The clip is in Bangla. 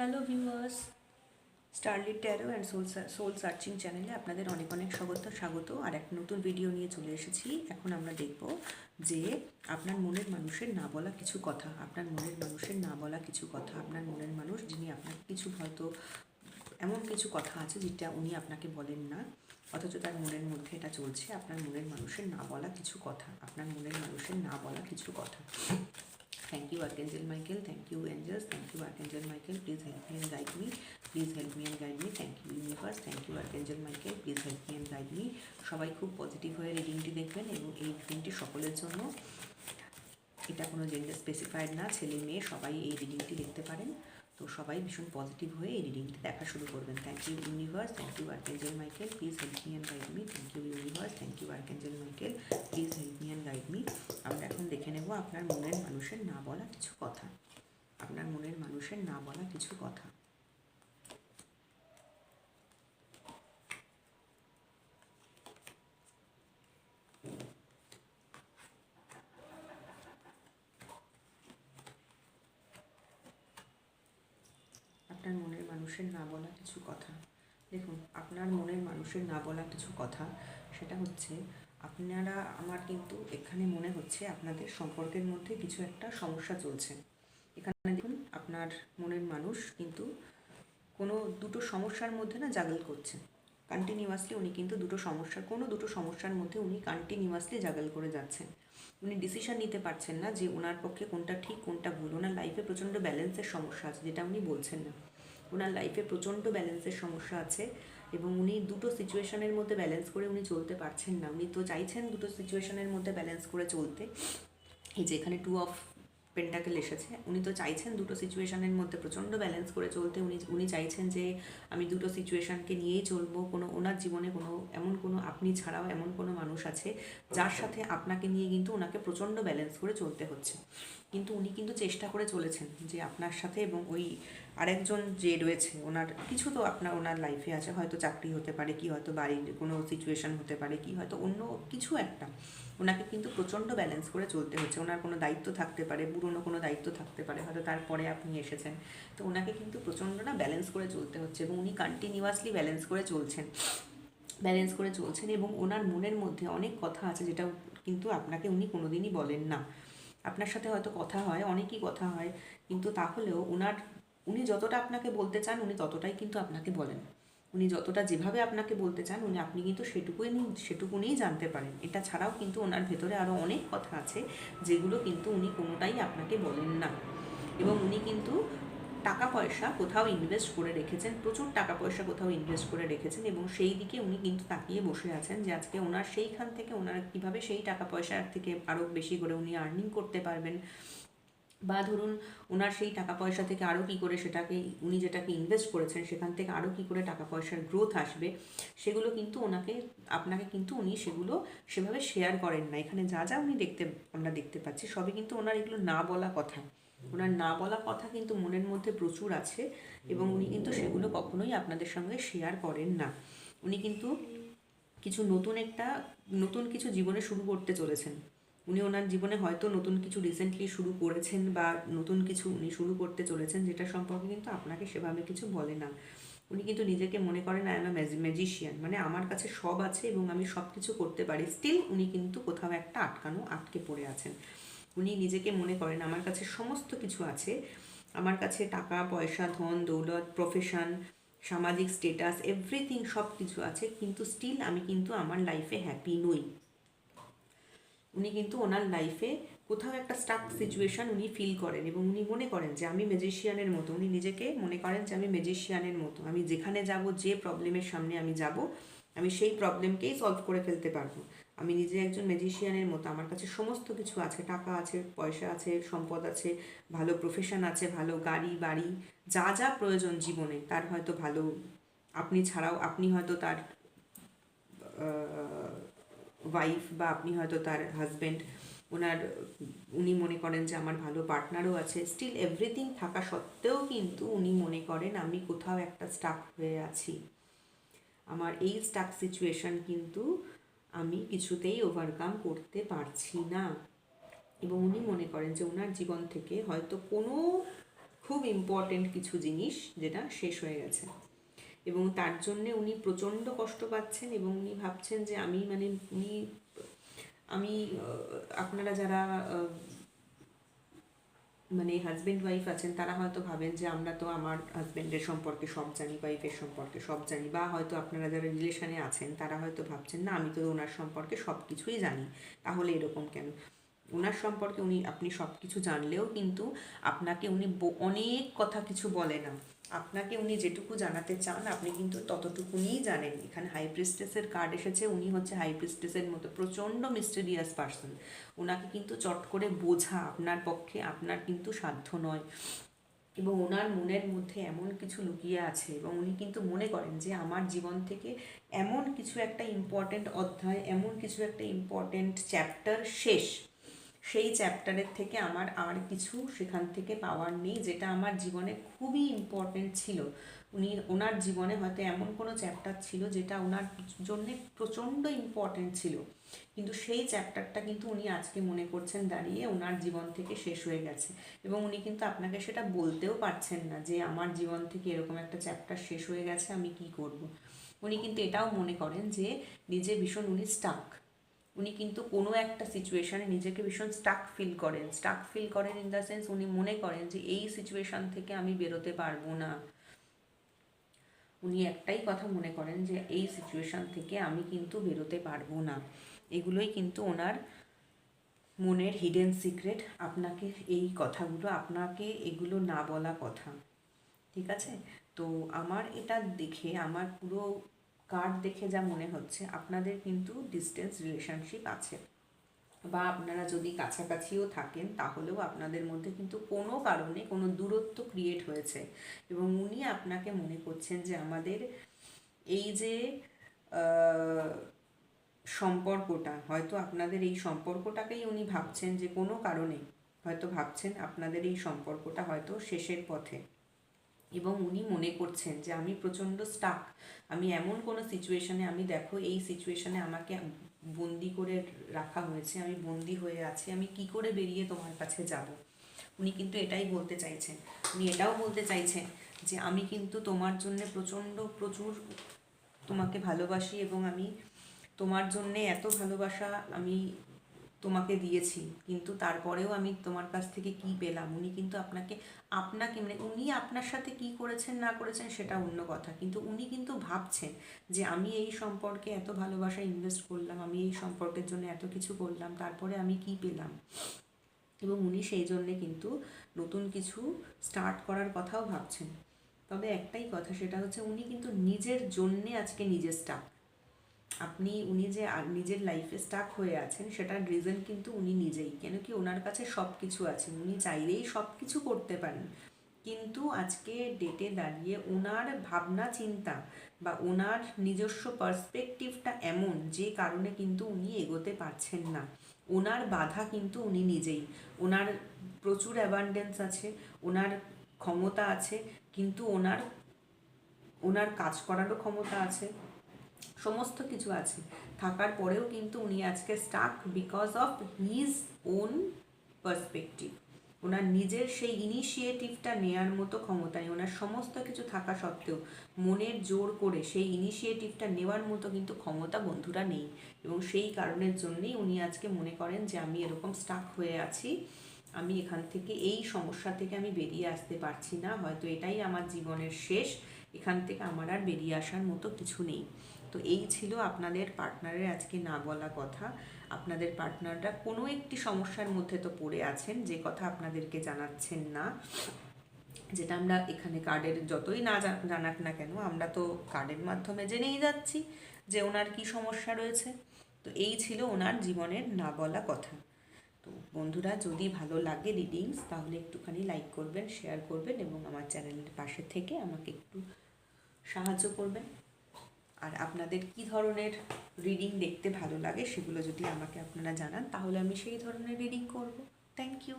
Hello viewers starlit tarot and soul soul searching চ্যানেলে আপনাদের অনেক অনেক স্বাগত স্বাগত। আর এক নতুন ভিডিও নিয়ে চলে এসেছি। এখন আমরা দেখব যে আপনার মনের মানুষের না বলা কিছু কথা, আপনার মনের মানুষের না বলা কিছু কথা, আপনার মনের মানুষ যিনি আপনাকে কিছু হয়তো এমন কিছু কথা আছে যেটা উনি আপনাকে বলেন না, অথচ তার মনের মধ্যে এটা চলছে। আপনার মনের মানুষের না বলা কিছু কথা, আপনার মনের মানুষের না বলা কিছু কথা। Thank you, Archangel Michael. Thank you, angels. Thank you, Archangel Michael. Please help me and guide me. Please help me and guide me. Thank you, universe. Thank you, Archangel Michael. Please help me and guide me. সবাই খুব পজিটিভ হয়ে রিডিংটি দেখবেন এবং এই রিডিংটি সকলের জন্য এটা কোনো জেন্ডার স্পেসিফাইড না ছেলে মেয়ে সবাই এই রিডিংটি দেখতে পারেন তো সবাই ভীষণ পজিটিভ হয়ে এই রিডিংটি দেখা শুরু করবেন thank you universe thank you archangel Michael please help me and guide me thank you universe thank you archangel Michael please help me and guide me আমরা এখন দেখে নেব আপনার মনের মানুষের না বলা কিছু কথা। আপনার মনের মানুষের না বলা কিছু কথা। আপনার মনের মানুষের না বলা কিছু কথা। দেখুন, আপনার মনের মানুষের না বলা কিছু কথা, সেটা হচ্ছে আপনারা, আমার কিন্তু এখানে মনে হচ্ছে আপনাদের সম্পর্কের মধ্যে কিছু একটা সমস্যা চলছে। এখানে দেখুন, আপনার মনের মানুষ কিন্তু কোনো দুটো সমস্যার মধ্যে না জাগল করছে। কন্টিনিউয়াসলি উনি কিন্তু দুটো সমস্যার কোনো দুটো সমস্যার মধ্যে উনি কন্টিনিউয়াসলি জাগল করে যাচ্ছেন। উনি ডিসিশন নিতে পারছেন না যে ওনার পক্ষে কোনটা ঠিক, কোনটা ভুল। ওনার লাইফে প্রচণ্ড ব্যালেন্সের সমস্যা আছে, যেটা উনি বলছেন না। ওনার লাইফে প্রচণ্ড ব্যালেন্সের সমস্যা আছে এবং উনি দুটো সিচুয়েশনের মধ্যে ব্যালেন্স করে উনি চলতে পারছেন না। উনি তো চাইছেন দুটো সিচুয়েশনের মধ্যে ব্যালেন্স করে চলতে। এই যে এখানে টু অফ পেন্টাকেল এসেছে, উনি তো চাইছেন দুটো সিচুয়েশনের মধ্যে প্রচণ্ড ব্যালেন্স করে চলতে। উনি উনি চাইছেন যে আমি দুটো সিচুয়েশনকে নিয়েই চলবো। কোনো, ওনার জীবনে কোনো, এমন কোনো আপনি ছাড়াও এমন কোনো মানুষ আছে যার সাথে আপনাকে নিয়ে কিন্তু ওনাকে প্রচণ্ড ব্যালেন্স করে চলতে হচ্ছে। কিন্তু উনি কিন্তু চেষ্টা করে চলেছেন যে আপনার সাথে এবং ওই আরেকজন যে রয়েছে, ওনার, কিছু তো আপনার, ওনার লাইফে আছে, হয়তো চাকরি হতে পারে, কি হয়তো বাড়ির কোনো সিচুয়েশন হতে পারে, কি হয়তো অন্য কিছু একটা। ওনাকে কিন্তু প্রচণ্ড ব্যালেন্স করে চলতে হচ্ছে। ওনার কোনো দায়িত্ব থাকতে পারে, পুরনো কোনো দায়িত্ব থাকতে পারে, হয়তো তারপরে আপনি এসেছেন। তো ওনাকে কিন্তু প্রচণ্ড না ব্যালেন্স করে চলতে হচ্ছে এবং উনি কন্টিনিউয়াসলি ব্যালেন্স করে চলছেন। ব্যালেন্স করে চলছেন এবং ওনার মনের মধ্যে অনেক কথা আছে যেটা কিন্তু আপনাকে উনি কোনোদিনই বলেন না। আপনার সাথে হয়তো কথা হয়, অনেকই কথা হয়, কিন্তু তাহলেও ওনার উনি যতটা আপনাকে বলতে চান, উনি ততটাই কিন্তু আপনাকে বলেন। উনি যতটা যেভাবে আপনাকে বলতে চান, উনি, আপনি কিন্তু সেটুকুই সেটুকুনিই জানতে পারেন। এটা ছাড়াও কিন্তু ওনার ভেতরে আরও অনেক কথা আছে, যেগুলো কিন্তু উনি কোনোটাই আপনাকে বলেন না। এবং উনি কিন্তু টাকা পয়সা কোথাও ইনভেস্ট করে রেখেছেন, প্রচুর টাকা পয়সা কোথাও ইনভেস্ট করে রেখেছেন এবং সেই দিকে উনি কিন্তু তাকিয়ে বসে আছেন যে আজকে ওনার সেইখান থেকে ওনার কীভাবে সেই টাকা পয়সার থেকে আরও বেশি করে উনি আর্নিং করতে পারবেন বা ধরুন ওনার সেই টাকা পয়সা থেকে আরও কী করে সেটাকে, উনি যেটাকে ইনভেস্ট করেছেন সেখান থেকে আরও কী করে টাকা পয়সার গ্রোথ আসবে, সেগুলো কিন্তু ওনাকে, আপনাকে কিন্তু উনি সেগুলো সেভাবে শেয়ার করেন না। এখানে যা যা উনি দেখতে, আমরা দেখতে পাচ্ছি সবই কিন্তু ওনার এগুলো না বলা কথা। ওনার না বলা কথা কিন্তু মনের মধ্যে প্রচুর আছে এবং উনি কিন্তু সেগুলো কখনোই আপনাদের সঙ্গে শেয়ার করেন না। উনি কিন্তু কিছু নতুন একটা, নতুন কিছু জীবনে শুরু করতে চলেছেন। উনি ওনার জীবনে হয়তো নতুন কিছু রিসেন্টলি শুরু করেছেন বা নতুন কিছু উনি শুরু করতে চলেছেন যেটা সম্পর্কে কিন্তু আপনাকে সেভাবে কিছু বলে না। উনি কিন্তু নিজেকে মনে করেন আই এম ম্যাজিশিয়ান মানে আমার কাছে সব আছে এবং আমি সব কিছু করতে পারি। স্টিল উনি কিন্তু কোথাও একটা আটকানো, আটকে পড়ে আছেন। উনি নিজেকে মনে করেন, আমার কাছে সমস্ত কিছু আছে। আমার কাছে টাকা, পয়সা, ধন, দৌলত প্রফেশন সামাজিক স্টেটাস এভরিথিং সব কিছু আছে, কিন্তু স্টিল আমি কিন্তু আমার লাইফে হ্যাপি নই। উনি কিন্তু ওনার লাইফে কোথাও একটা স্টাক সিচুয়েশন উনি ফিল করেন এবং উনি মনে করেন যে আমি ম্যাজিশিয়ানের মতো। উনি নিজেকে মনে করেন যে আমি ম্যাজিশিয়ানের মতো। আমি যেখানে যাব, যে প্রবলেমের সামনে আমি যাব, আমি সেই প্রবলেমকেই সলভ করে ফেলতে পারব। আমি নিজে একজন ম্যাজিশিয়ানের মতো, আমার কাছে সমস্ত কিছু আছে, টাকা আছে, পয়সা আছে, সম্পদ আছে, ভালো প্রফেশন আছে, ভালো গাড়ি, বাড়ি, যা যা প্রয়োজন জীবনে, তার হয়তো ভালো, আপনি ছাড়াও আপনি হয়তো তার ওয়াইফ বা আপনি হয়তো তার হাজব্যান্ড ওনার উনি মনে করেন যে আমার ভালো পার্টনারও আছে স্টিল এভরিথিং থাকা সত্ত্বেও কিন্তু উনি মনে করেন আমি কোথাও একটা স্টাক হয়ে আছি। আমার এই স্টাক সিচুয়েশন কিন্তু আমি কিছুতেই ওভারকাম করতে পারছি না। এবং উনি মনে করেন যে ওনার জীবন থেকে হয়তো কোনো খুব ইম্পর্টেন্ট কিছু জিনিস যেটা শেষ হয়ে গেছে। এবং তার জন্যে উনি প্রচণ্ড কষ্ট পাচ্ছেন এবং উনি ভাবছেন যে আমি মানে উনি, আমি আপনারা যারা মানে হাজব্যান্ড ওয়াইফ আছেন, তারা হয়তো ভাবেন যে আমরা তো আমার হাজব্যান্ডের সম্পর্কে সব জানি ওয়াইফের সম্পর্কে সব জানি বা হয়তো আপনারা যারা রিলেশনে আছেন, তারা হয়তো ভাবছেন, না, আমি তো ওনার সম্পর্কে সব কিছুই জানি। তাহলে এরকম কেন? ওনার সম্পর্কে উনি, আপনি সব কিছু জানলেও কিন্তু আপনাকে উনি অনেক কথা কিছু বলে না। আপনাকে উনি যেটুকু জানাতে চান, আপনি কিন্তু ততটুকুনিই জানেন। এখানে হাই প্রিস্টেসের কার্ড এসেছে, উনি হচ্ছে হাই প্রিস্টেসের মতো প্রচণ্ড মিস্টেরিয়াস পার্সন ওনাকে কিন্তু চট করে বোঝা আপনার পক্ষে আপনার কিন্তু সাধ্য নয়। এবং ওনার মনের মধ্যে এমন কিছু লুকিয়ে আছে এবং উনি কিন্তু মনে করেন যে আমার জীবন থেকে এমন কিছু একটা ইম্পর্ট্যান্ট অধ্যায়, এমন কিছু একটা ইম্পর্ট্যান্ট চ্যাপ্টার শেষ। সেই চ্যাপ্টারের থেকে আমার আর কিছু সেখান থেকে পাওয়ার নেই, যেটা আমার জীবনে খুবই ইম্পর্ট্যান্ট ছিল। উনি, ওনার জীবনে হয়তো এমন কোনো চ্যাপ্টার ছিল যেটা ওনার জন্যে প্রচণ্ড ইম্পর্ট্যান্ট ছিল। কিন্তু সেই চ্যাপ্টারটা কিন্তু উনি আজকে মনে করছেন দাঁড়িয়ে ওনার জীবন থেকে শেষ হয়ে গেছে। এবং উনি কিন্তু আপনাকে সেটা বলতেও পারছেন না যে আমার জীবন থেকে এরকম একটা চ্যাপ্টার শেষ হয়ে গেছে, আমি কি করব। উনি কিন্তু এটাও মনে করেন যে নিজে ভীষণ উনি স্টাক উনি কিন্তু কোনো একটা সিচুয়েশানে নিজেকে ভীষণ স্টাক ফিল করেন। স্টাক ফিল করেন ইন দ্য সেন্স উনি মনে করেন যে এই সিচুয়েশান থেকে আমি বেরোতে পারব না। উনি একটাই কথা মনে করেন যে এই সিচুয়েশান থেকে আমি কিন্তু বেরোতে পারব না। এগুলোই কিন্তু ওনার মনের হিডেন সিক্রেট আপনাকে এই কথাগুলো, আপনাকে এগুলো না বলা কথা। ঠিক আছে? তো আমার এটা দেখে, আমার পুরো কার্ড দেখে যা মনে হচ্ছে, আপনাদের কিন্তু ডিস্টেন্স রিলেশনশিপ আছে। বা আপনারা যদি কাছাকাছিও থাকেন, তাহলেও আপনাদের মধ্যে কিন্তু কোনো কারণে কোনো দূরত্ব ক্রিয়েট হয়েছে। এবং উনি আপনাকে মনে করছেন যে আমাদের এই যে সম্পর্কটা, হয়তো আপনাদের এই সম্পর্কটাকেই উনি ভাবছেন যে কোনো কারণে, হয়তো ভাবছেন আপনাদের এই সম্পর্কটা হয়তো শেষের পথে। এবং উনি মনে করছেন যে আমি প্রচণ্ড স্টাক আমি এমন কোনো সিচুয়েশনে আমি দেখো এই সিচুয়েশনে আমাকে বন্দি করে রাখা হয়েছে, আমি বন্দি হয়ে আছি, আমি কি করে বেরিয়ে তোমার কাছে যাব? উনি কিন্তু এটাই বলতে চাইছেন। উনি এটাও বলতে চাইছেন যে আমি কিন্তু তোমার জন্য প্রচণ্ড, প্রচুর তোমাকে ভালোবাসি এবং আমি তোমার জন্যে এত ভালোবাসা আমি তোমাকে দিয়েছি, কিন্তু তারপরেও আমি তোমার কাছ থেকে কি পেলাম? উনি কিন্তু আপনাকে আপনাকে মানে উনি আপনার সাথে কি করেছেন, না করেছেন সেটা অন্য কথা। কিন্তু উনি কিন্তু ভাবছেন যে আমি এই সম্পর্কে এত ভালোবাসা ইনভেস্ট করলাম, আমি এই সম্পর্কের জন্য এত কিছু করলাম, তারপরে আমি কি পেলাম? এবং উনি সেই জন্যে কিন্তু নতুন কিছু স্টার্ট করার কথাও ভাবছেন। তবে একটাই কথা, সেটা হচ্ছে উনি কিন্তু নিজের জন্যে আজকে নিজে স্টাক আপনি, উনি যে নিজের লাইফে স্টাক হয়ে আছেন, সেটার রিজন কিন্তু উনি নিজেই। কেন কি ওনার কাছে সব কিছু আছে, উনি চাইলেই সব কিছু করতে পারেন। কিন্তু আজকে ডেটে দাঁড়িয়ে ওনার ভাবনা, চিন্তা বা ওনার নিজস্ব পার্সপেক্টিভটা এমন যে কারণে কিন্তু উনি এগোতে পারছেন না। ওনার বাধা কিন্তু উনি নিজেই। ওনার প্রচুর অ্যাবান্ডেন্স আছে ওনার ক্ষমতা আছে, কিন্তু ওনার ওনার কাজ করারও ক্ষমতা আছে। সমস্ত কিছু আছে। থাকার পরেও কিন্তু উনি আজকে stuck because of his own perspective ওনার নিজের সেই ইনিশিয়েটিভটা নেয়ার মতো ক্ষমতা নেই। ওনার সমস্ত কিছু থাকা সত্ত্বেও মনের জোর করে সেই ইনিশিয়েটিভটা নেওয়ার মতো কিন্তু ক্ষমতা বন্ধুরা নেই। এবং সেই কারণের জন্যেই উনি আজকে মনে করেন যে, আমি এরকম স্টাক হয়ে আছি। আমি এখান থেকে এই সমস্যা থেকে আমি বেরিয়ে আসতে পারছি না। হয়তো এটাই আমার জীবনের শেষ। এখান থেকে আমার আর বেরিয়ে আসার মতো কিছু নেই। তো এই ছিল আপনাদের পার্টনারের আজকে না বলা কথা। আপনাদের পার্টনাররা কোনো একটি সমস্যার মধ্যে তো পড়ে আছেন, যে কথা আপনাদেরকে জানাচ্ছেন না। যেটা আমরা এখানে কার্ডের যতই না জানাক না কেন, আমরা তো কার্ডের মাধ্যমে জেনেই যাচ্ছি যে ওনার কি সমস্যা রয়েছে। তো এই ছিল ওনার জীবনের না বলা কথা। তো বন্ধুরা, যদি ভালো লাগে রিডিংস তাহলে একটুখানি লাইক করবেন শেয়ার করবেন এবং আমার চ্যানেলের পাশে থেকে আমাকে একটু সাহায্য করবেন। আর আপনাদের কি ধরনের রিডিং দেখতে ভালো লাগে সেগুলো যদি আমাকে আপনারা জানান, তাহলে আমি সেই ধরনের রিডিং করব। Thank you